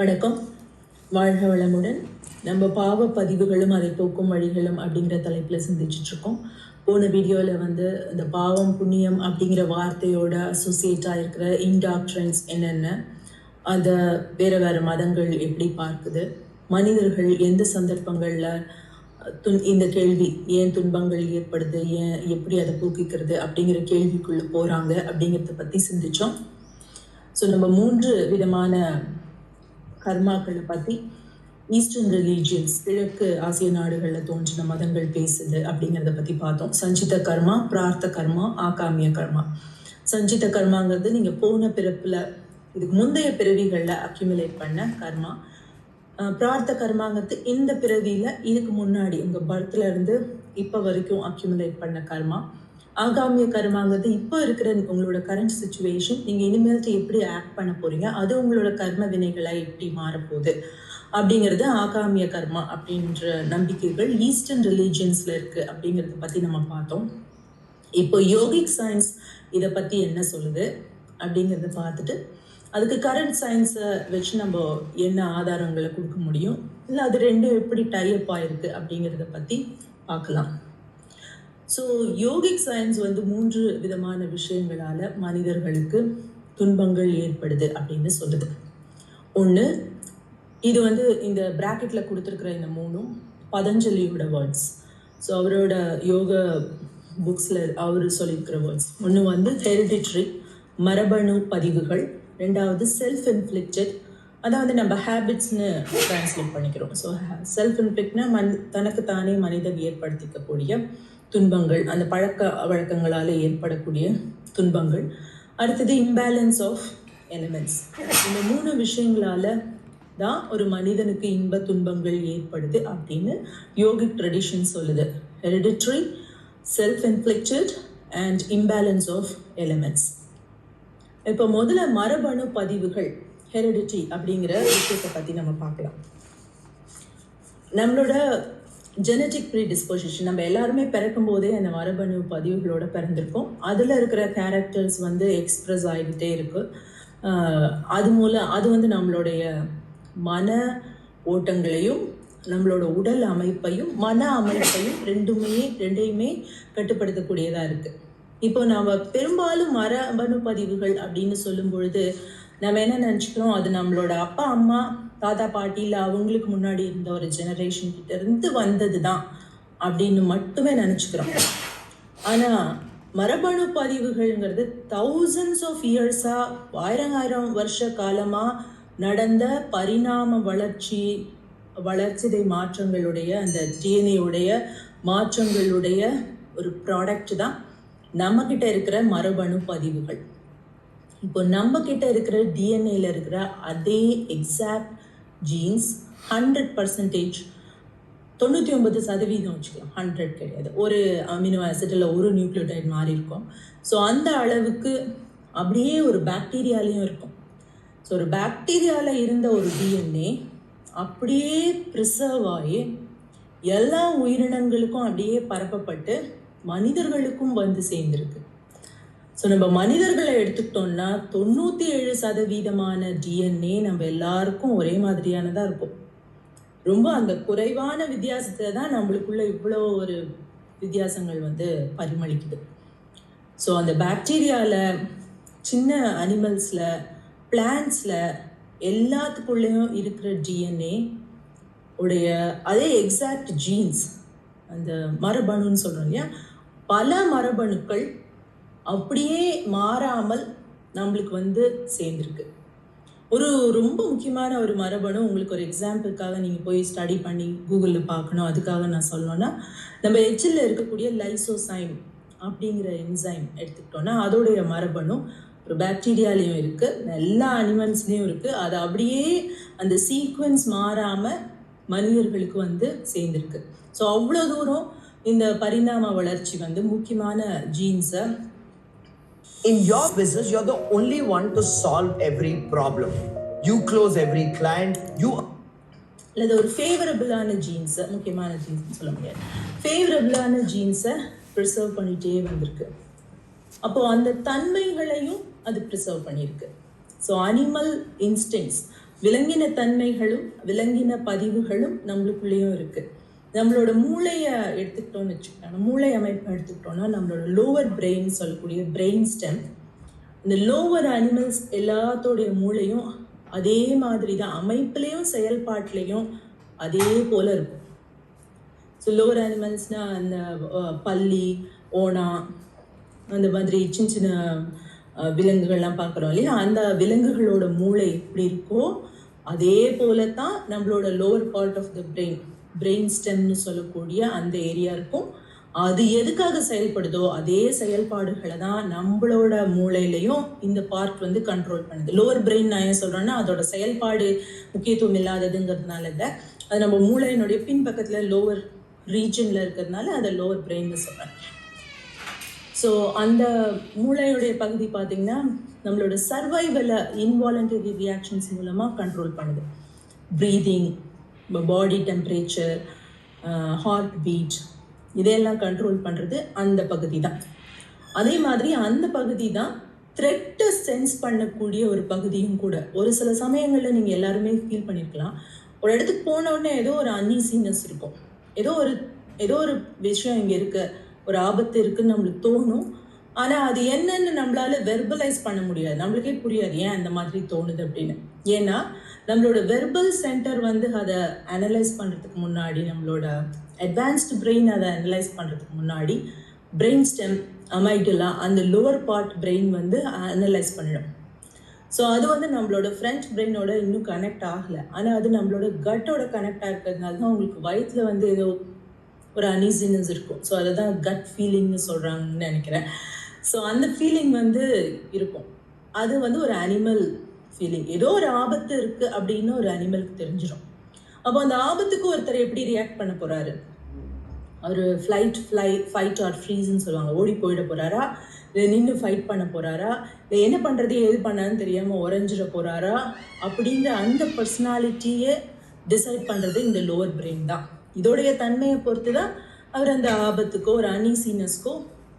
வணக்கம். வாழ்க வளமுடன். நம்ம பாவ பதிவுகளும் அதை போக்கும் வழிகளும் அப்படிங்கிற தலைப்பில் சிந்திச்சிட்ருக்கோம். போன வீடியோவில் வந்து இந்த பாவம் புண்ணியம் அப்படிங்கிற வார்த்தையோட அசோசியேட் ஆகிருக்கிற இன்டாக்ட்ரன்ஸ் என்னென்ன அதை வேறு வேறு மதங்கள் எப்படி பார்க்குது மனிதர்கள் எந்த சந்தர்ப்பங்களில் துன் இந்த கேள்வி ஏன் துன்பங்கள் ஏற்படுது ஏன் எப்படி அதை போக்கிக்கிறது அப்படிங்கிற கேள்விக்குள்ளே போகிறாங்க அப்படிங்கிறத பற்றி சிந்திச்சோம். ஸோ நம்ம மூன்று விதமான கர்மாக்களை பற்றி ஈஸ்டர்ன் ரிலீஜியன்ஸ் கிழக்கு ஆசிய நாடுகளில் தோன்றின மதங்கள் பேசுது அப்படிங்கிறத பற்றி பார்த்தோம். சஞ்சித கர்மா பிரார்த்த கர்மா ஆகாமிய கர்மா. சஞ்சித கர்மாங்கிறது நீங்கள் போன பிறப்பில் இதுக்கு முந்தைய பிறவிகளில் அக்யூமுலேட் பண்ண கர்மா. பிரார்த்த கர்மாங்கிறது இந்த பிறவியில் இதுக்கு முன்னாடி உங்கள் பர்த்ல இருந்து இப்போ வரைக்கும் அக்யூமுலேட் பண்ண கர்மா. ஆகாமிய கர்மாங்கிறது இப்போ இருக்கிற உங்களோட கரண்ட் சுச்சுவேஷன் நீங்கள் இனிமேல்ட்டு எப்படி ஆக்ட் பண்ண போறீங்க? அது உங்களோட கர்ம வினைகளை எப்படி மாறப்போகுது? அப்படிங்கிறது ஆகாமிய கர்மா அப்படின்ற நம்பிக்கைகள் ஈஸ்டர்ன் ரிலீஜியன்ஸில் இருக்குது அப்படிங்கிறத பற்றி நம்ம பார்த்தோம். இப்போ யோகிக் சயின்ஸ் இதை பற்றி என்ன சொல்லுது அப்படிங்கிறத பார்த்துட்டு அதுக்கு கரண்ட் சயின்ஸை வச்சு நம்ம என்ன ஆதாரங்களை கொடுக்க முடியும்? இல்லை அது ரெண்டும் எப்படி டைப் ஆயிருக்கு அப்படிங்கிறத பற்றி பார்க்கலாம். ஸோ யோகிக் சயின்ஸ் வந்து மூன்று விதமான விஷயங்களால் மனிதர்களுக்கு துன்பங்கள் ஏற்படுது அப்படின்னு சொல்லுது. ஒன்று இது வந்து இந்த பிராக்கெட்டில் கொடுத்துருக்குற இந்த மூணும் பதஞ்சலியோட வேர்ட்ஸ் ஸோ அவரோட யோக புக்ஸில் அவர் சொல்லியிருக்கிற வேர்ட்ஸ் ஒன்று வந்து ஹெரிடிட்ரி மரபணு பதிவுகள். ரெண்டாவது செல்ஃப் இன்ஃப்ளிக்டட் அதாவது நம்ம ஹேபிட்ஸ்னு ட்ரான்ஸ்லேட் பண்ணிக்கிறோம். ஸோ செல்ஃப் இன்ஃப்ளிக்ட்னா மன் தனக்கு தானே மனிதன் ஏற்படுத்திக்கக்கூடிய துன்பங்கள் அந்த பழக்க வழக்கங்களால் ஏற்படக்கூடிய துன்பங்கள். அடுத்தது இம்பேலன்ஸ் ஆஃப் எலிமெண்ட்ஸ் இந்த மூணு விஷயங்களால தான் ஒரு மனிதனுக்கு இன்ப துன்பங்கள் ஏற்படுது அப்படின்னு யோகிக் ட்ரெடிஷன் சொல்லுது. Hereditary self inflicted and imbalance of elements இப்போ முதல்ல மரபணு பதிவுகள் ஹெரிடிட்டி அப்படிங்கிற விஷயத்தை பற்றி நம்ம பார்க்கலாம். நம்மளோட ஜெனட்டிக் ப்ரீடிஸ்போசிஷன் நம்ம எல்லாருமே பிறக்கும் போதே அந்த மரபணு பதிவுகளோட பிறந்திருக்கோம். அதில் இருக்கிற கேரக்டர்ஸ் வந்து எக்ஸ்ப்ரெஸ் ஆகிக்கிட்டே இருக்கு. அது மூலம் அது வந்து நம்மளுடைய மன ஓட்டங்களையும் நம்மளோட உடல் அமைப்பையும் மன அமைப்பையும் ரெண்டுமே ரெண்டையுமே கட்டுப்படுத்தக்கூடியதாக இருக்குது இப்போ நம்ம பெரும்பாலும் மரபணு பதிவுகள் அப்படின்னு சொல்லும் பொழுது நம்ம என்ன நினச்சிக்கிறோம்? அது நம்மளோட அப்பா அம்மா தாத்தா பாட்டி இல்லை அவங்களுக்கு முன்னாடி இருந்த ஒரு ஜெனரேஷன் கிட்ட இருந்து வந்தது தான் அப்படின்னு மட்டுமே நினச்சிக்கிறோம். ஆனால் மரபணு பதிவுகள்ங்கிறது தௌசண்ட்ஸ் ஆஃப் இயர்ஸாக ஆயிரங்காயிரம் வருஷ காலமாக நடந்த பரிணாம வளர்ச்சி வளர்ச்சிதை மாற்றங்களுடைய அந்த டிஎன்ஏவுடைய மாற்றங்களுடைய ஒரு ப்ராடக்ட் தான். நம்மக்கிட்ட இருக்கிற மரபணு பதிவுகள். இப்போ நம்ம கிட்ட இருக்கிற டிஎன்ஏல இருக்கிற அதே எக்ஸாக்ட் ஜீன்ஸ் ஹண்ட்ரட் பர்சன்டேஜ் தொண்ணூற்றி ஒன்பது சதவீதம் வச்சுக்கலாம். ஹண்ட்ரட் கிடையாது. ஒரு அமினோ ஆசிட்டில் ஒரு நியூக்ளியோடைட் மாறி இருக்கும். ஸோ அந்த அளவுக்கு அப்படியே ஒரு பாக்டீரியாலையும் இருக்கும். ஸோ ஒரு பாக்டீரியாவில் இருந்த ஒரு டிஎன்ஏ அப்படியே ப்ரிசர்வ் ஆகி எல்லா உயிரினங்களுக்கும் அப்படியே பரப்பப்பட்டு மனிதர்களுக்கும் வந்து சேர்ந்துருக்கு. ஸோ நம்ம மனிதர்களை எடுத்துக்கிட்டோம்னா தொண்ணூற்றி ஏழு சதவீதமான டிஎன்ஏ நம்ம எல்லாருக்கும் ஒரே மாதிரியானதாக இருக்கும். ரொம்ப அந்த குறைவான வித்தியாசத்தில் தான் நம்மளுக்குள்ள இவ்வளோ ஒரு வித்தியாசங்கள் வந்து பரிமளிக்குது. ஸோ அந்த பாக்டீரியாவில் சின்ன அனிமல்ஸில் பிளான்ஸில் எல்லாத்துக்குள்ளேயும் இருக்கிற டிஎன்ஏ உடைய அதே எக்ஸாக்ட் ஜீன்ஸ் அந்த மரபணுன்னு சொல்கிறோம் இல்லையா? பல மரபணுக்கள் அப்படியே மாறாமல் நம்மளுக்கு வந்து சேர்ந்துருக்கு. ஒரு ரொம்ப முக்கியமான ஒரு மரபணு உங்களுக்கு ஒரு எக்ஸாம்பிளுக்காக நீங்கள் போய் ஸ்டடி பண்ணி கூகுளில் பார்க்கணும். அதுக்காக நான் சொல்லணும்னா நம்ம எச்சில் இருக்கக்கூடிய லைசோசைம் அப்படிங்கிற என்சைம் எடுத்துக்கிட்டோன்னா அதோடைய மரபணு ஒரு பாக்டீரியாலையும் இருக்குது எல்லா அனிமல்ஸ்லேயும் இருக்குது அது அப்படியே அந்த சீக்வன்ஸ் மாறாமல் மனிதர்களுக்கு வந்து சேர்ந்துருக்கு. ஸோ அவ்வளோ தூரம் இந்த பரிணாம வளர்ச்சி வந்து முக்கியமான ஜீன்ஸை In your business, you're the only one to solve every problem. You close every client, you அல்லது ஒரு ஃபேவரபிளான ஜீன்ஸை முக்கியமான ஜீன்ஸ் சொல்ல முடியாது. ஃபேவரபிளான ஜீன்ஸை ப்ரிசர்வ் பண்ணிகிட்டே வந்திருக்கு. அப்போது அந்த தன்மைகளையும் அது ப்ரிசர்வ் பண்ணியிருக்கு. ஸோ அனிமல் இன்ஸ்டிங்ஸ் விலங்கின தன்மைகளும் விலங்கின பதிவுகளும் நம்மளுக்குள்ளேயும் இருக்குது நம்மளோட மூளையை எடுத்துக்கிட்டோம்னு வச்சுக்கிட்டோம் மூளை அமைப்பு எடுத்துக்கிட்டோம்னா நம்மளோட லோவர் பிரெயின் சொல்லக்கூடிய பிரெயின் ஸ்டெம் இந்த லோவர் அனிமல்ஸ் எல்லாத்தோடைய மூளையும் அதே மாதிரி தான் அமைப்புலேயும் செயல்பாட்டிலையும் அதே போல இருக்கும். ஸோ லோவர் அனிமல்ஸ்னால் அந்த பள்ளி பல்லி ஓனா அந்த மாதிரி சின்ன சின்ன விலங்குகள்லாம் பார்க்குறோம் இல்லையா? அந்த விலங்குகளோட மூளை எப்படி இருக்கோ அதே போல தான் நம்மளோட lower part of the brain brain ஸ்டெம்னு சொல்லக்கூடிய அந்த ஏரியா இருக்கும். அது எதுக்காக செயல்படுதோ அதே செயல்பாடுகளை தான் நம்மளோட மூளையிலையும் இந்த பார்ட் வந்து கண்ட்ரோல் பண்ணுது. லோவர் பிரெயின் நான் ஏன் சொல்கிறேன்னா அதோட செயல்பாடு முக்கியத்துவம் இல்லாததுங்கிறதுனால இல்லை அது நம்ம மூளையினுடைய பின்பக்கத்தில் லோவர் ரீஜனில் இருக்கிறதுனால அதை லோவர் பிரெயின்னு சொல்கிறேன் ஸோ அந்த மூளையுடைய பகுதி பார்த்தீங்கன்னா நம்மளோட சர்வைவலை இன்வாலண்டரி ரியாக்ஷன்ஸ் மூலமாக கண்ட்ரோல் பண்ணுது. Breathing body temperature heart beat இதையெல்லாம் கண்ட்ரோல் பண்ணுறது அந்த பகுதி தான் அதே மாதிரி அந்த பகுதி தான் த்ரெட்டை சென்ஸ் பண்ணக்கூடிய ஒரு பகுதியும் கூட. ஒரு சில சமயங்களில் நீங்கள் எல்லாருமே ஃபீல் பண்ணியிருக்கலாம் ஒரு இடத்துக்கு போன உடனே ஏதோ ஒரு அன்ஈசினஸ் இருக்கும். ஏதோ ஒரு ஏதோ ஒரு விஷயம் இங்கே இருக்க. ஒரு ஆபத்து இருக்குன்னு நம்மளுக்கு தோணும். ஆனால் அது என்னன்னு நம்மளால வெர்பலைஸ் பண்ண முடியாது. நம்மளுக்கே புரியாது. ஏன் அந்த மாதிரி தோணுது அப்படின்னு. ஏன்னா நம்மளோட வெர்பல் சென்டர் வந்து அதை அனலைஸ் பண்ணுறதுக்கு முன்னாடி நம்மளோட அட்வான்ஸ்டு பிரெயின் அதை அனலைஸ் பண்ணுறதுக்கு முன்னாடி பிரெயின் ஸ்டெம் அமைடலா அந்த லோவர் பார்ட் பிரெயின் வந்து அனலைஸ் பண்ணிடும் ஸோ அது வந்து நம்மளோட ஃப்ரெஞ்ச் பிரெயினோட இன்னும் கனெக்ட் ஆகலை. ஆனால் அது நம்மளோட கட்டோட கனெக்ட் ஆகிறதுனால தான் உங்களுக்கு வயிற்றில் வந்து ஏதோ ஒரு அனீசினஸ் இருக்கும். ஸோ அதை தான் கட் ஃபீலிங்னு சொல்கிறாங்கன்னு நினைக்கிறேன். ஸோ அந்த ஃபீலிங் வந்து இருக்கும். அது வந்து ஒரு அனிமல் ஃபீலிங் ஏதோ ஒரு ஆபத்து இருக்குது அப்படின்னு ஒரு அனிமலுக்கு தெரிஞ்சிடும் அப்போ அந்த ஆபத்துக்கு ஒருத்தர் எப்படி ரியாக்ட் பண்ண போகிறாரு அவர் ஃப்ளைட் ஃப்ளை ஃபைட் ஆர் ஃப்ரீஸ்ன்னு சொல்லுவாங்க. ஓடி போயிட போகிறாரா இல்லை நின்று ஃபைட் பண்ண போகிறாரா இல்லை என்ன பண்ணுறது எது பண்ணான்னு தெரியாமல் உறைஞ்சிட போகிறாரா அப்படிங்கிற அந்த பர்சனாலிட்டியை டிசைட் பண்ணுறது இந்த லோவர் பிரெயின் தான். இதோடைய தன்மையை பொறுத்து தான் அவர் அந்த ஆபத்துக்கோ ஒரு அனீசினஸ்க்கோ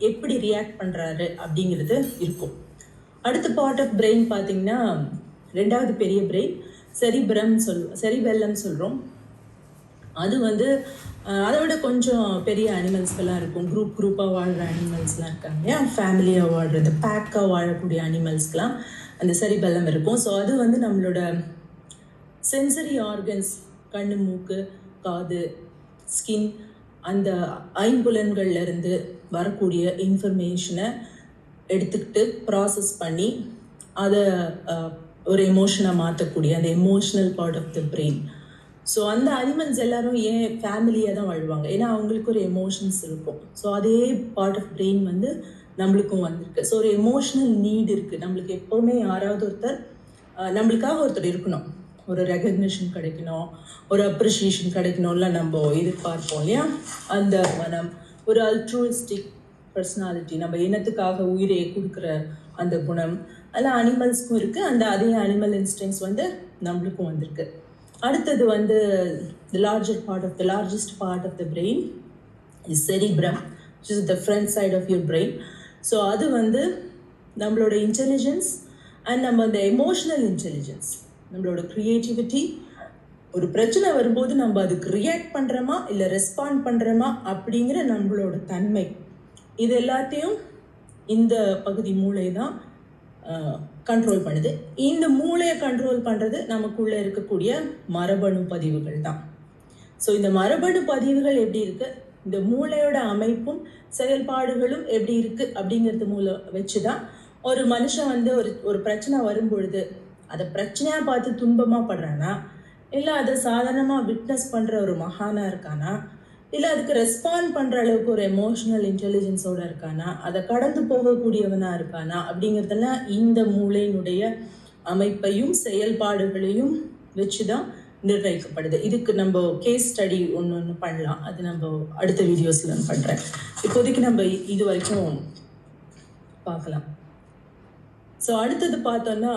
எப்படி ரியாக்ட் பண்ணுறாரு அப்படிங்கிறது இருக்கும். அடுத்த பார்ட் ஆஃப் பிரெயின் பார்த்தீங்கன்னா ரெண்டாவது பெரிய பிரெயின் செரிபிரம் சொல் செரிபெல்லம் சொல்கிறோம் அது வந்து அதை விட கொஞ்சம் பெரிய அனிமல்ஸ்கெல்லாம் இருக்கும். குரூப் குரூப்பாக வாழ்கிற அனிமல்ஸ்லாம் இருக்காங்க இல்லையா? ஃபேமிலியாக வாழ்கிறது பேக்காக வாழக்கூடிய அனிமல்ஸ்க்கெலாம் அந்த செரிபெல்லம் இருக்கும். ஸோ அது வந்து நம்மளோட சென்சரி ஆர்கன்ஸ் கண் மூக்கு காது ஸ்கின் அந்த ஐம்புலன்கள்லேருந்து வரக்கூடிய இன்ஃபர்மேஷனை எடுத்துக்கிட்டு ப்ராசஸ் பண்ணி அதை ஒரு எமோஷனாக மாற்றக்கூடிய அந்த emotional part of the brain so அந்த அனிமல்ஸ் எல்லாரும் ஏன் ஃபேமிலியாக தான் வாழ்வாங்க? ஏன்னா அவங்களுக்கு ஒரு எமோஷன்ஸ் இருக்கும். ஸோ அதே பார்ட் ஆஃப் பிரெயின் வந்து நம்மளுக்கும் வந்திருக்கு. ஸோ ஒரு எமோஷ்னல் நீட் இருக்குது நம்மளுக்கு எப்போவுமே யாராவது ஒருத்தர் நம்மளுக்காக ஒருத்தர் இருக்கணும். ஒரு ரெகக்னிஷன் கிடைக்கணும். ஒரு அப்ரிஷியேஷன் கிடைக்கணும்ல நம்ம எதிர்பார்ப்போம் இல்லையா? அந்த மனம். ஒரு அல்ட்ரூயிஸ்டிக் பர்சனாலிட்டி நம்ம இனத்துக்காக உயிரை கொடுக்குற அந்த குணம். அதெல்லாம் அனிமல்ஸ்க்கும் இருக்குது அந்த அதே அனிமல் இன்ஸ்டிங்ஸ் வந்து நம்மளுக்கும் வந்திருக்கு. அடுத்தது வந்து the larger part of the largest part of the brain is cerebrum which is the front side of your brain. So அது வந்து நம்மளோட இன்டெலிஜென்ஸ் அண்ட் நம்ம அந்த எமோஷனல் இன்டெலிஜென்ஸ் நம்மளோட க்ரியேட்டிவிட்டி ஒரு பிரச்சனை வரும்போது நம்ம அதுக்கு ரியாக்ட் பண்ணுறோமா இல்லை ரெஸ்பாண்ட் பண்ணுறோமா அப்படிங்கிற நம்மளோட தன்மை. இது எல்லாத்தையும் இந்த பகுதி மூளை தான் கண்ட்ரோல் பண்ணுது. இந்த மூளையை கண்ட்ரோல் பண்ணுறது நமக்குள்ளே இருக்கக்கூடிய மரபணு பதிவுகள் தான். ஸோ இந்த மரபணு பதிவுகள் எப்படி இருக்கு? இந்த மூளையோட அமைப்பும் செயல்பாடுகளும் எப்படி இருக்கு? அப்படிங்கிறது மூலம் வச்சு தான் ஒரு மனுஷன் வந்து ஒரு ஒரு பிரச்சனை வரும் பொழுது அதை பிரச்சனையாக பார்த்து துன்பமாக படுறானா? இல்லை அதை சாதாரணமாக விட்னஸ் பண்ணுற ஒரு மகானா இருக்கானா? இல்லை அதுக்கு ரெஸ்பாண்ட் பண்ணுற அளவுக்கு ஒரு எமோஷனல் இன்டெலிஜென்ஸோட இருக்கானா? அதை கடந்து போகக்கூடியவனா இருக்கானா? அப்படிங்கிறதெல்லாம் இந்த மூளையினுடைய அமைப்பையும் செயல்பாடுகளையும் வச்சு தான் நிர்ணயிக்கப்படுது. இதுக்கு நம்ம கேஸ் ஸ்டடி ஒன்று ஒன்று பண்ணலாம். அது நம்ம அடுத்த வீடியோஸில் நான் பண்ணுறேன் இப்போதைக்கு நம்ம இது வரைக்கும் பார்க்கலாம். ஸோ அடுத்தது பார்த்தோன்னா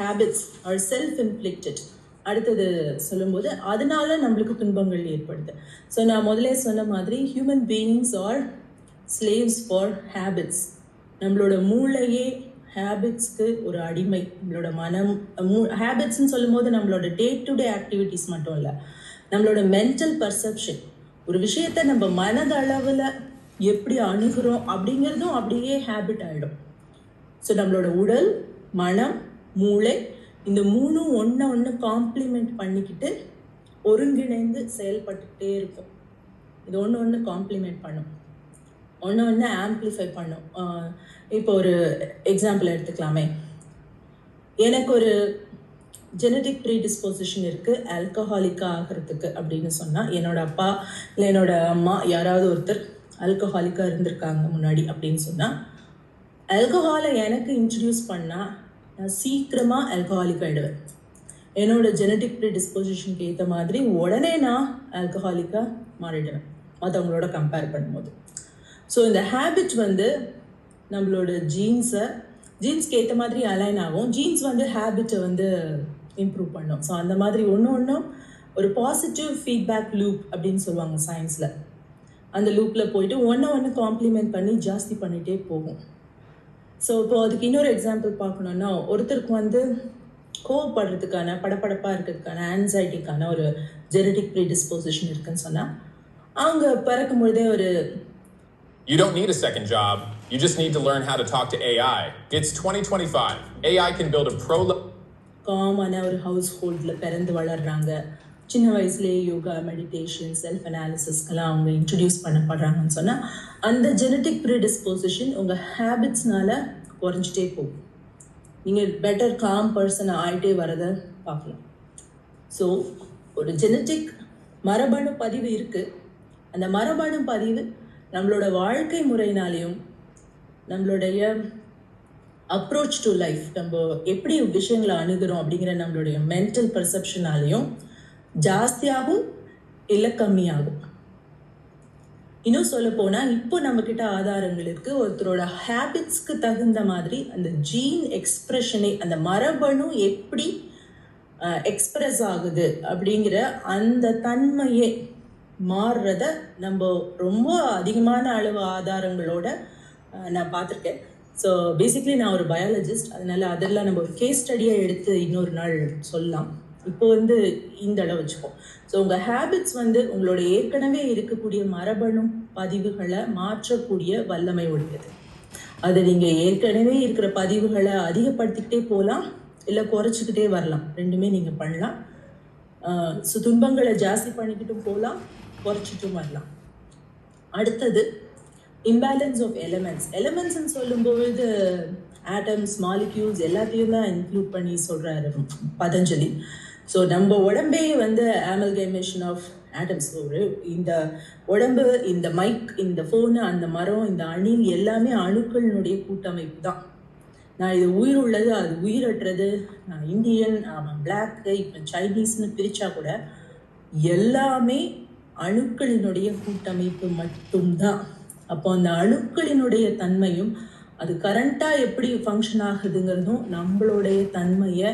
ஹேபிட்ஸ் ஆர் செல்ஃப் இன்ஃப்ளிக்டட் அடுத்தது சொல்லும்போது அதனால நம்மளுக்கு துன்பங்கள் ஏற்படுது. ஸோ நான் முதலே சொன்ன மாதிரி human beings are slaves for habits நம்மளோட மூளையே ஹேபிட்ஸ்க்கு ஒரு அடிமை. நம்மளோட மனம் மூ ஹேபிட்ஸ்னு சொல்லும்போது நம்மளோட டே டு டே ஆக்டிவிட்டீஸ் மட்டும் இல்லை. நம்மளோட மென்டல் பர்செப்ஷன் ஒரு விஷயத்த நம்ம மனதளவில் எப்படி அணுகிறோம் அப்படிங்கிறதும் அப்படியே ஹேபிட் ஆகிடும் ஸோ நம்மளோட உடல் மனம் மூளை இந்த மூணும் ஒன்றை ஒன்று காம்ப்ளிமெண்ட் பண்ணிக்கிட்டு ஒருங்கிணைந்து செயல்பட்டுக்கிட்டே இருக்கும். இது ஒன்று ஒன்று காம்ப்ளிமெண்ட் பண்ணும். ஒன்று ஒன்று ஆம்ப்ளிஃபை பண்ணும். இப்போ ஒரு எக்ஸாம்பிள் எடுத்துக்கலாமே. எனக்கு ஒரு ஜெனட்டிக் ப்ரீ டிஸ்போசிஷன் இருக்குது ஆல்கஹாலிக்காக ஆகிறதுக்கு அப்படின்னு சொன்னால் என்னோட அப்பா இல்லை என்னோட அம்மா யாராவது ஒருத்தர் ஆல்கஹாலிக்காக இருந்திருக்காங்க முன்னாடி அப்படின்னு சொன்னால் ஆல்கஹாலை எனக்கு இன்ட்ரடியூஸ் பண்ணால் நான் சீக்கிரமாக ஆல்கஹாலிக் ஆகிடுவேன் என்னோட ஜெனட்டிக் ப்ரீ டிஸ்போசிஷனுக்கு ஏற்ற மாதிரி உடனே நான் ஆல்கஹாலிக்காக மாறிடுவேன். மற்றவங்களோட கம்பேர் பண்ணும்போது. ஸோ இந்த ஹேபிட் வந்து நம்மளோட ஜீன்ஸை ஜீன்ஸ்க்கு ஏற்ற மாதிரி அலைன் ஆகும். ஜீன்ஸ் வந்து ஹேபிட்டை வந்து இம்ப்ரூவ் பண்ணும். ஸோ அந்த மாதிரி ஒன்று ஒன்றும் ஒரு பாசிட்டிவ் ஃபீட்பேக் லூப் அப்படின்னு சொல்லுவாங்க சயின்ஸில் அந்த லூப்பில் போயிட்டு ஒன்று ஒன்று காம்ப்ளிமெண்ட் பண்ணி ஜாஸ்தி பண்ணிகிட்டே போகும். ஸோ இப்போ அதுக்கு இன்னொரு எக்ஸாம்பிள் பார்க்கணுன்னா ஒருத்தருக்கு வந்து கோவப்படுறதுக்கான படபடப்பாக இருக்கிறதுக்கான ஆன்சைட்டிக்கான ஒரு ஜெனட்டிக் ப்ரீ டிஸ்போசிஷன் இருக்குன்னு சொன்னால் அவங்க பிறக்கும் பொழுதே ஒரு You don't need a second job. You just need to learn how to talk to AI. It's 2025. AI can build a pro. காமான ஒரு ஹவுஸ் ஹோல்டில் பிறந்து வளர்றாங்க சின்ன வயசுலேயே யோகா மெடிடேஷன் செல்ஃப் அனாலிசிஸ்க்கெல்லாம் அவங்க இன்ட்ரடியூஸ் பண்ணப்படுறாங்கன்னு சொன்னால் அந்த ஜெனட்டிக் ப்ரீடிஸ்போசிஷன் உங்கள் ஹேபிட்ஸ்னால குறைஞ்சிட்டே போகும். நீங்கள் பெட்டர் காம் பர்சன் ஆகிட்டே வரதை பார்க்கலாம் ஸோ ஒரு ஜெனட்டிக் மரபணு பதிவு இருக்குது அந்த மரபணு பதிவு நம்மளோட வாழ்க்கை முறையினாலையும் நம்மளுடைய அப்ரோச் டு லைஃப் நம்ம எப்படி விஷயங்களை அணுகிறோம் அப்படிங்கிற நம்மளுடைய மென்டல் பர்செப்ஷனாலையும் ஜாஸ்தியாகும் இல்லை கம்மியாகும். இன்னும் சொல்ல போனால் இப்போ நம்மக்கிட்ட ஆதாரங்கள் இருக்குது ஒருத்தரோட ஹேபிட்ஸ்க்கு தகுந்த மாதிரி அந்த ஜீன் எக்ஸ்ப்ரெஷனை அந்த மரபணு எப்படி எக்ஸ்பிரஸ் ஆகுது அப்படிங்கிற அந்த தன்மையே மாறுறத நம்ம ரொம்ப அதிகமான அளவு ஆதாரங்களோட நான் பார்த்துருக்கேன். ஸோ பேசிக்லி நான் ஒரு பயாலஜிஸ்ட் அதனால அதெல்லாம் நம்ம ஒரு கேஸ் ஸ்டடியாக எடுத்து இன்னொரு நாள் சொல்லலாம். இப்போ வந்து இந்த அளவு வச்சுப்போம் ஸோ உங்கள் ஹேபிட்ஸ் வந்து உங்களோட ஏற்கனவே இருக்கக்கூடிய மரபணு பதிவுகளை மாற்றக்கூடிய வல்லமை உடையது. அது நீங்கள் ஏற்கனவே இருக்கிற பதிவுகளை அதிகப்படுத்திக்கிட்டே போகலாம் இல்லை குறைச்சிக்கிட்டே வரலாம். ரெண்டுமே நீங்கள் பண்ணலாம். ஸோ துன்பங்களை ஜாஸ்தி பண்ணிக்கிட்டும் போகலாம் குறைச்சிட்டும் வரலாம். அடுத்தது இம்பேலன்ஸ் ஆஃப் எலமெண்ட்ஸ் எலமெண்ட்ஸ்ன்னு சொல்லும்பொழுது ஆட்டம்ஸ் மாலிக்யூல்ஸ் எல்லாத்தையும் தான் இன்க்ளூட் பண்ணி சொல்கிறாரு பதஞ்சலி. ஸோ நம்ம உடம்பே வந்து ஆமல்கேமேஷன் ஆஃப் ஆட்டம்ஸ் ஒரு இந்த உடம்பு இந்த மைக் இந்த ஃபோனு அந்த மரம் இந்த அணில் எல்லாமே அணுக்களினுடைய கூட்டமைப்பு தான். நான் இது உயிர் உள்ளது அது உயிரற்றது. நான் இந்தியன் அவன் பிளாக்கு இப்போ சைனீஸ்னு பிரித்தா கூட எல்லாமே அணுக்களினுடைய கூட்டமைப்பு மட்டும்தான். அப்போ அந்த அணுக்களினுடைய தன்மையும் அது கரண்ட்டாக எப்படி ஃபங்க்ஷன் ஆகுதுங்கிறதும் நம்மளுடைய தன்மையை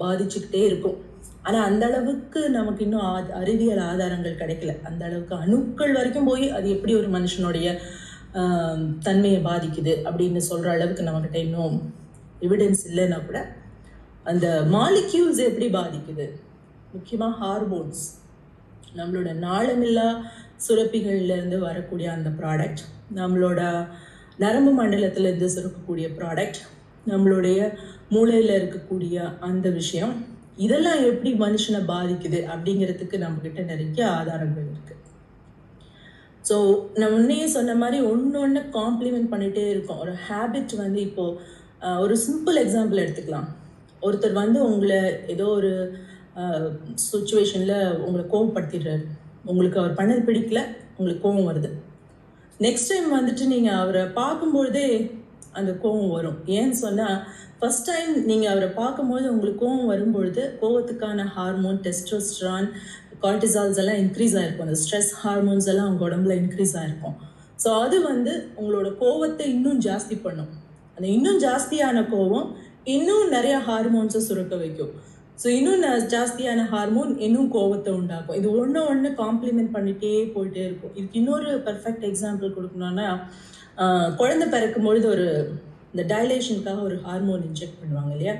பாதிச்சுக்கிட்டே இருக்கும். ஆனால் அந்த அளவுக்கு நமக்கு இன்னும் ஆ அறிவியல் ஆதாரங்கள் கிடைக்கல. அந்த அளவுக்கு அணுக்கள் வரைக்கும் போய் அது எப்படி ஒரு மனுஷனுடைய தன்மையை பாதிக்குது அப்படின்னு சொல்கிற அளவுக்கு நம்மக்கிட்ட இன்னும் எவிடன்ஸ் இல்லைன்னா கூட அந்த மாலிக்யூல்ஸ் எப்படி பாதிக்குது? முக்கியமாக ஹார்மோன்ஸ் நம்மளோட நாளமில்லா சுரப்பிகள்லேருந்து வரக்கூடிய அந்த ப்ராடக்ட் நம்மளோட நரம்பு மண்டலத்திலேருந்து சுரக்கக்கூடிய ப்ராடக்ட் நம்மளுடைய மூளையில் இருக்கக்கூடிய அந்த விஷயம் இதெல்லாம் எப்படி மனுஷனை பாதிக்குது அப்படிங்கிறதுக்கு நம்மக்கிட்ட நிறைய ஆதாரங்கள் இருக்குது ஸோ நான் முன்னையே சொன்ன மாதிரி ஒன்று ஒன்று காம்ப்ளிமெண்ட் பண்ணிகிட்டே இருக்கோம். ஒரு ஹேபிட் வந்து இப்போது ஒரு சிம்பிள் எக்ஸாம்பிள் எடுத்துக்கலாம். ஒருத்தர் வந்து உங்களை ஏதோ ஒரு சுச்சுவேஷனில் உங்களை கோவப்படுத்திடுறாரு. உங்களுக்கு அவர் பண்ணது பிடிக்கல உங்களுக்கு கோவம் வருது. நெக்ஸ்ட் டைம் வந்துட்டு நீங்கள் அவரை பார்க்கும்பொழுதே அந்த கோவம் வரும். ஏன்னு சொன்னால் ஃபஸ்ட் டைம் நீங்கள் அவரை பார்க்கும்போது உங்களுக்கு கோவம் வரும்பொழுது கோவத்துக்கான ஹார்மோன் டெஸ்டோஸ்ட்ரான் கார்டிசால்ஸ் எல்லாம் இன்க்ரீஸ் ஆகிருக்கும் அந்த ஸ்ட்ரெஸ் ஹார்மோன்ஸ் எல்லாம் உங்கள் உடம்புல இன்க்ரீஸ் ஆகிருக்கும் ஸோ அது வந்து உங்களோட கோவத்தை இன்னும் ஜாஸ்தி பண்ணும். அந்த இன்னும் ஜாஸ்தியான கோவம் இன்னும் நிறைய ஹார்மோன்ஸை சுரக்க வைக்கும். ஸோ இன்னும் ந- ஜாஸ்தியான ஹார்மோன் இன்னும் கோவத்தை உண்டாக்கும். இது ஒன்று ஒன்று காம்ப்ளிமெண்ட் பண்ணிகிட்டே போயிட்டே இருக்கும். இதுக்கு இன்னொரு பர்ஃபெக்ட் எக்ஸாம்பிள் கொடுக்கணும்னா குழந்தை பிறக்கும் பொழுது ஒரு இந்த டைலேஷனுக்காக ஒரு ஹார்மோன் இன்ஜெக்ட் பண்ணுவாங்க இல்லையா?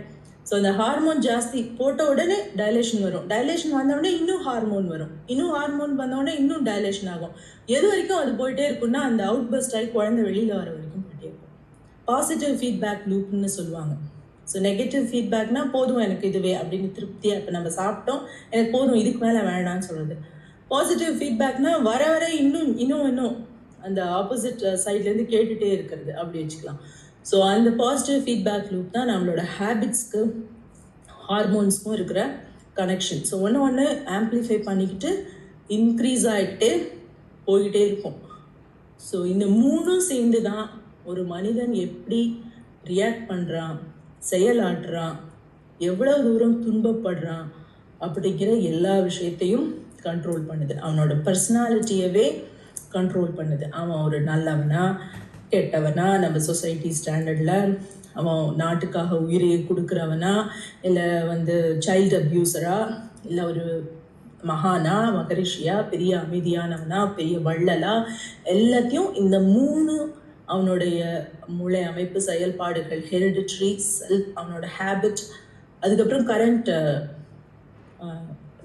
ஸோ அந்த ஹார்மோன் ஜாஸ்தி போட்ட உடனே டைலேஷன் வரும். டைலேஷன் வந்த உடனே இன்னும் ஹார்மோன் வரும். இன்னும் ஹார்மோன் வந்தவுடனே இன்னும் டைலேஷன் ஆகும். எது வரைக்கும் அது போயிட்டே இருக்கும்னா அந்த அவுட் பஸ்ட் ஆகி குழந்தை வெளியில் வர வரைக்கும் போயிட்டே இருக்கும். பாசிட்டிவ் ஃபீட்பேக் லூப்னு சொல்லுவாங்க. ஸோ நெகட்டிவ் ஃபீட்பேக்னா போதும் எனக்கு இதுவே அப்படின்னு திருப்தியாக இப்போ நம்ம சாப்பிட்டோம். எனக்கு போதும் இதுக்கு மேலே வேண்டாம்னு சொல்கிறது பாசிட்டிவ் ஃபீட்பேக்னா வர வர இன்னும் இன்னும் இன்னும் அந்த ஆப்போசிட் சைட்லேருந்து uh, கேட்டுகிட்டே இருக்கிறது. அப்படி வச்சுக்கலாம். ஸோ அந்த பாசிட்டிவ் ஃபீட்பேக் லூப் தான் நம்மளோட ஹேபிட்ஸ்க்கு ஹார்மோன்ஸ்க்கும் இருக்கிற கனெக்ஷன் ஸோ ஒன்று ஒன்று ஆம்ப்ளிஃபை பண்ணிக்கிட்டு இன்க்ரீஸ் ஆகிட்டே போய்கிட்டே இருக்கும். ஸோ இந்த மூணும் சேர்ந்து தான் ஒரு மனிதன் எப்படி ரியாக்ட் பண்ணுறான் செயலாற்றுறான் எவ்வளோ தூரம் துன்பப்படுறான் அப்படிங்கிற எல்லா விஷயத்தையும் கண்ட்ரோல் பண்ணுது. அவனோட பர்சனாலிட்டியவே கண்ட்ரோல் பண்ணுது. அவன் ஒரு நல்லவனா கெட்டவனா நம்ம சொசைட்டி ஸ்டாண்டர்டில் அவன் நாட்டுக்காக உயிரையை கொடுக்குறவனா இல்லை வந்து சைல்டு அப்யூசரா இல்லை ஒரு மகானா மகரிஷியா பெரிய அமைதியானவனா பெரிய வள்ளலா எல்லாத்தையும் இந்த மூணு அவனுடைய மூளை அமைப்பு செயல்பாடுகள் ஹெரிடிட்ரி செல்ஃப் அவனோட ஹேபிட் அதுக்கப்புறம் கரண்ட்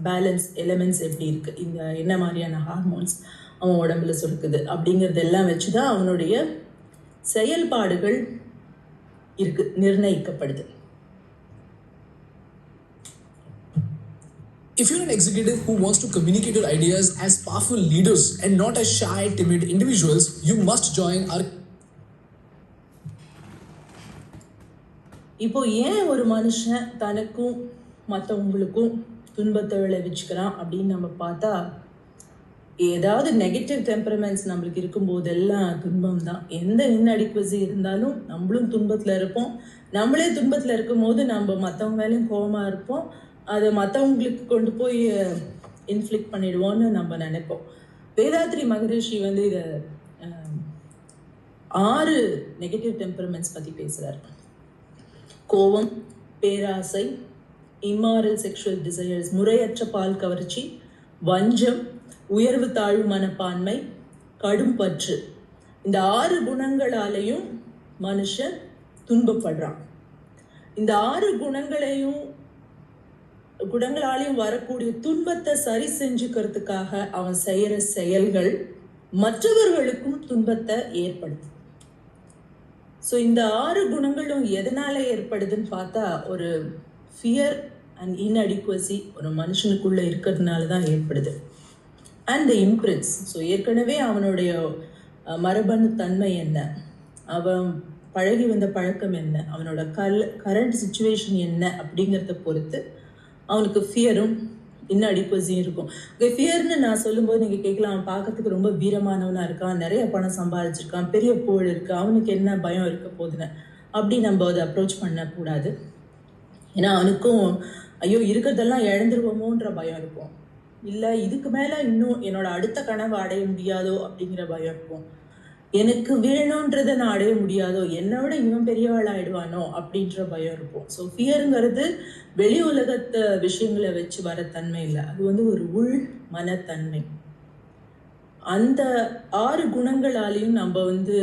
பேலன்ஸ் எலிமெண்ட்ஸ் எப்படி இருக்குது இந்த என்ன மாதிரியான ஹார்மோன்ஸ் அவன் உடம்புல சுருக்குது. அப்படிங்கிறது எல்லாம் வச்சு தான் அவனுடைய செயல்பாடுகள் இருக்கு நிர்ணயிக்கப்படுது. If you're an executive who wants to communicate your ideas as powerful leaders and not as shy, timid individuals, you must join our இப்போ ஏன் ஒரு மனுஷன் தனக்கும் மற்றவங்களுக்கும் துன்பத்தை விளைவிச்சுக்கிறான் அப்படின்னு நம்ம பார்த்தா ஏதாவது நெகட்டிவ் டெம்பரமெண்ட்ஸ் நம்மளுக்கு இருக்கும்போதெல்லாம் துன்பம் தான் எந்த இன்அடிக்வசி இருந்தாலும் நம்மளும் துன்பத்தில் இருப்போம். நம்மளே துன்பத்தில் இருக்கும்போது நம்ம மற்றவங்க மேலேயும் கோபமாக இருப்போம். அதை மற்றவங்களுக்கு கொண்டு போய் இன்ஃப்ளிக்ட் பண்ணிடுவோன்னு நம்ம நினைப்போம். வேதாத்ரி மகரிஷி வந்து இதை ஆறு நெகட்டிவ் டெம்பரமெண்ட்ஸ் பற்றி பேசுகிறார் கோபம் பேராசை இம்மாரல் செக்ஷுவல் டிசையர்ஸ் முறையற்ற பால் கவர்ச்சி வஞ்சம் உயர்வு தாழ்வு மனப்பான்மை கடும் பற்று. இந்த ஆறு குணங்களாலையும் மனுஷன் துன்பப்படுறான். இந்த ஆறு குணங்களையும் குணங்களாலையும் வரக்கூடிய துன்பத்தை சரி செஞ்சுக்கிறதுக்காக அவன் செய்யற செயல்கள் மற்றவர்களுக்கும் துன்பத்தை ஏற்படுது ஸோ இந்த ஆறு குணங்களும் எதனால ஏற்படுதுன்னு பார்த்தா ஒரு ஃபியர் அண்ட் இன்அடிக்வசி ஒரு மனுஷனுக்குள்ள இருக்கிறதுனால தான் ஏற்படுது. அண்ட் த இம்ப்ரின்ஸ் ஸோ ஏற்கனவே அவனுடைய மரபணு தன்மை என்ன? அவன் பழகி வந்த பழக்கம் என்ன? அவனோட கல் கரண்ட் சுச்சுவேஷன் என்ன? அப்படிங்கிறத பொறுத்து அவனுக்கு ஃபியரும் இன்னும் அடிப்பசியும் இருக்கும். ஃபியர்னு நான் சொல்லும்போது நீங்கள் கேட்கலாம் அவன் பார்க்கறதுக்கு ரொம்ப வீரமானவனாக இருக்கான் நிறைய பணம் சம்பாதிச்சிருக்கான் பெரிய புகழ் இருக்குது அவனுக்கு என்ன பயம் இருக்க போதுன்னு அப்படி நம்ம அதை அப்ரோச் பண்ணக்கூடாது. ஏன்னா அவனுக்கும் ஐயோ இருக்கிறதெல்லாம் இழந்துருவோமோன்ற பயம் இருக்கும். இல்லை இதுக்கு மேலே இன்னும் என்னோட அடுத்த கனவை அடைய முடியாதோ அப்படிங்கிற பயம் இருக்கும். எனக்கு வேணுன்றதை நான் அடைய முடியாதோ என்னை விட இவன் பெரியவாள் ஆயிடுவானோ அப்படின்ற பயம் இருக்கும். ஸோ ஃபியருங்கிறது வெளி உலகத்து விஷயங்களை வச்சு வர தன்மை இல்லை. அது வந்து ஒரு உள் மனத்தன்மை. அந்த ஆறு குணங்களாலையும் நம்ம வந்து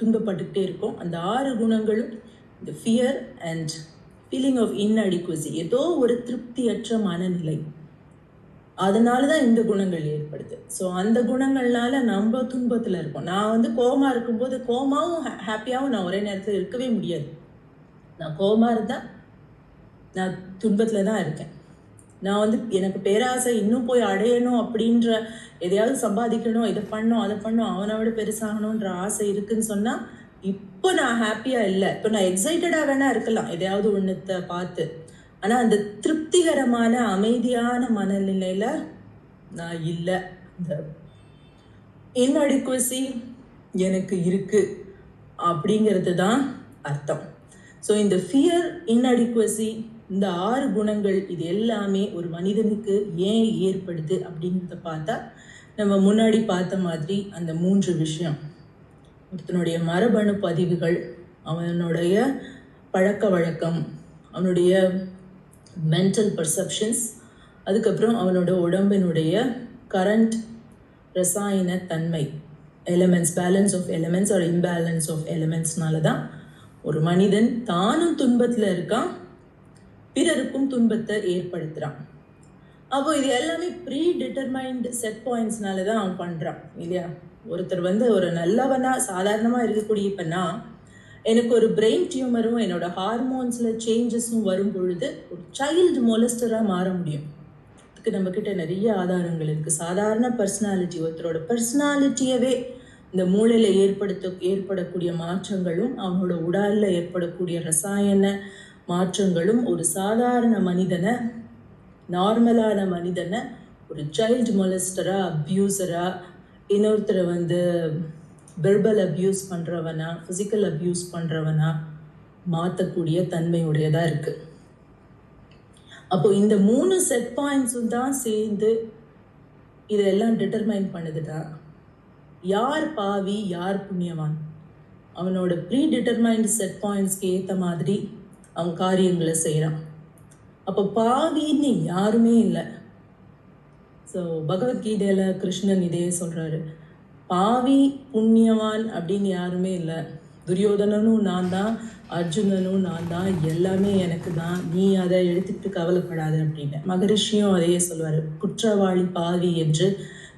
துன்பப்பட்டுக்கிட்டே இருக்கோம். அந்த ஆறு குணங்களும் இந்த fear and feeling of inadequacy ஏதோ ஒரு திருப்தியற்ற மனநிலை. அதனால தான் இந்த குணங்கள் ஏற்படுது. ஸோ அந்த குணங்கள்னால நம்ம துன்பத்தில் இருப்போம். நான் வந்து கோமா இருக்கும்போது கோமாவும் ஹாப்பியாகவும் நான் ஒரே நேரத்தில் இருக்கவே முடியாது. நான் கோமா இருந்தால் நான் துன்பத்தில் தான் இருக்கேன். நான் வந்து எனக்கு பேராசை இன்னும் போய் அடையணும் அப்படின்ற எதையாவது சம்பாதிக்கணும் இதை பண்ணும் அதை பண்ணும் அவனை விட பெருசாகணுன்ற ஆசை இருக்குன்னு சொன்னால் இப்போ நான் ஹாப்பியாக இல்லை. இப்போ நான் எக்ஸைட்டடாக வேணா இருக்கலாம். எதையாவது ஒன்றத்தை பார்த்து. ஆனால் அந்த திருப்திகரமான அமைதியான மனநிலையில் நான் இல்லை. இந்த இன்அடிக்குவசி எனக்கு இருக்கு அப்படிங்கிறது தான் அர்த்தம். ஸோ இந்த ஃபியர் இன்அடிக்குவசி இந்த ஆறு குணங்கள் இது எல்லாமே ஒரு மனிதனுக்கு ஏன் ஏற்படுது அப்படிங்கிறத பார்த்தா நம்ம முன்னாடி பார்த்த மாதிரி அந்த மூன்று விஷயம். ஒருத்தனுடைய மரபணு பதிவுகள் அவனுடைய பழக்க வழக்கம் அவனுடைய மென்டல் பர்செப்ஷன்ஸ் அதுக்கப்புறம் அவனோட உடம்பினுடைய கரண்ட் ரசாயன தன்மை elements balance of elements or imbalance of எலமெண்ட்ஸ்னால தான் ஒரு மனிதன் தானும் துன்பத்தில் இருக்கான் பிறருக்கும் துன்பத்தை ஏற்படுத்துகிறான் அப்போ இது எல்லாமே ப்ரீ டிட்டர்மைண்ட் செட் பாயிண்ட்ஸ்னால தான் அவன் பண்ணுறான் இல்லையா? ஒருத்தர் வந்து ஒரு நல்லவனா சாதாரணமாக இருக்கக்கூடிய இப்போனா எனக்கு ஒரு பிரெயின் டியூமரும் என்னோட ஹார்மோன்ஸில் சேஞ்சஸும் வரும் பொழுது ஒரு சைல்டு மொலஸ்டராக மாற முடியும். இதுக்கு நம்மக்கிட்ட நிறைய ஆதாரங்கள் இருக்குது சாதாரண பர்சனாலிட்டி ஒருத்தரோட பர்சனாலிட்டியவே இந்த மூளையில் ஏற்படுத்த ஏற்படக்கூடிய மாற்றங்களும் அவங்களோட உடலில் ஏற்படக்கூடிய ரசாயன மாற்றங்களும் ஒரு சாதாரண மனிதனை நார்மலான மனிதனை ஒரு சைல்டு மொலஸ்டராக அப்யூசராக இன்னொருத்தரை வந்து வெர்பல் அப்யூஸ் பண்ணுறவனா ஃபிசிக்கல் அப்யூஸ் பண்ணுறவனா மாற்றக்கூடிய தன்மையுடையதாக இருக்குது அப்போ இந்த மூணு செட் பாயிண்ட்ஸும் தான் சேர்ந்து இதெல்லாம் டிட்டர்மைன் பண்ணுதுடா. யார் பாவி யார் புண்ணியவான்? அவனோட ப்ரீ டிட்டர்மைன்டு செட் பாயிண்ட்ஸ்க்கு ஏற்ற மாதிரி அவன் காரியங்களை செய்கிறான் அப்போ பாவின்னு யாருமே இல்லை. ஸோ பகவத்கீதையில் கிருஷ்ணன் இதே சொல்கிறாரு பாவி புண்ணியவான் அப்படின்னு யாருமே இல்லை. துரியோதனனும் நான் தான் அர்ஜுனனும் நான் தான் எல்லாமே எனக்கு தான். நீ அதை எடுத்துக்கிட்டு கவலைப்படாத அப்படின்னு. மகரிஷியும் அதையே சொல்வார் குற்றவாளி பாவி என்று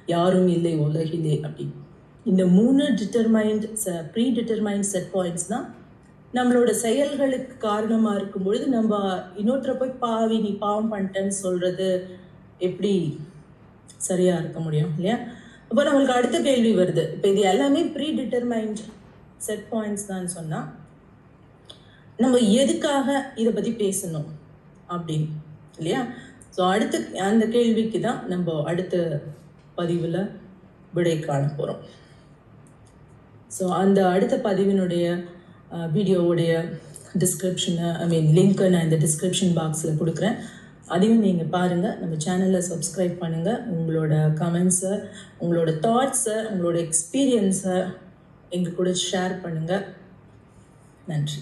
யாரும் இல்லை உலகிலே அப்படின்னு. இந்த மூணு determined pre determined set points தான் நம்மளோட செயல்களுக்கு காரணமாக இருக்கும் பொழுது நம்ம இன்னொருத்தரை போய் பாவி நீ பாவம் பண்ணிட்டேன்னு சொல்கிறது எப்படி சரியாக இருக்க முடியும் இல்லையா? இப்போ நம்மளுக்கு அடுத்த கேள்வி வருது. இப்போ இது எல்லாமே ப்ரீ டிட்டர்மைண்ட் செட் பாயிண்ட்ஸ் தான் சொன்னால் நம்ம எதுக்காக இதை பற்றி பேசணும் அப்படின்னு இல்லையா? ஸோ அடுத்த அந்த கேள்விக்கு தான் நம்ம அடுத்த பதிவில் விடை காண போகிறோம் ஸோ அந்த அடுத்த பதிவினுடைய வீடியோவுடைய டிஸ்கிரிப்ஷனை ஐ மீன் லிங்க்கை நான் இந்த டிஸ்கிரிப்ஷன் பாக்ஸில் கொடுக்குறேன். அதையும் நீங்கள் பாருங்கள் நம்ம சேனலை சப்ஸ்கிரைப் பண்ணுங்கள் உங்களோட கமெண்ட்ஸை உங்களோட தாட்ஸை உங்களோட எக்ஸ்பீரியன்ஸை எங்கள் கூட ஷேர் பண்ணுங்கள் நன்றி.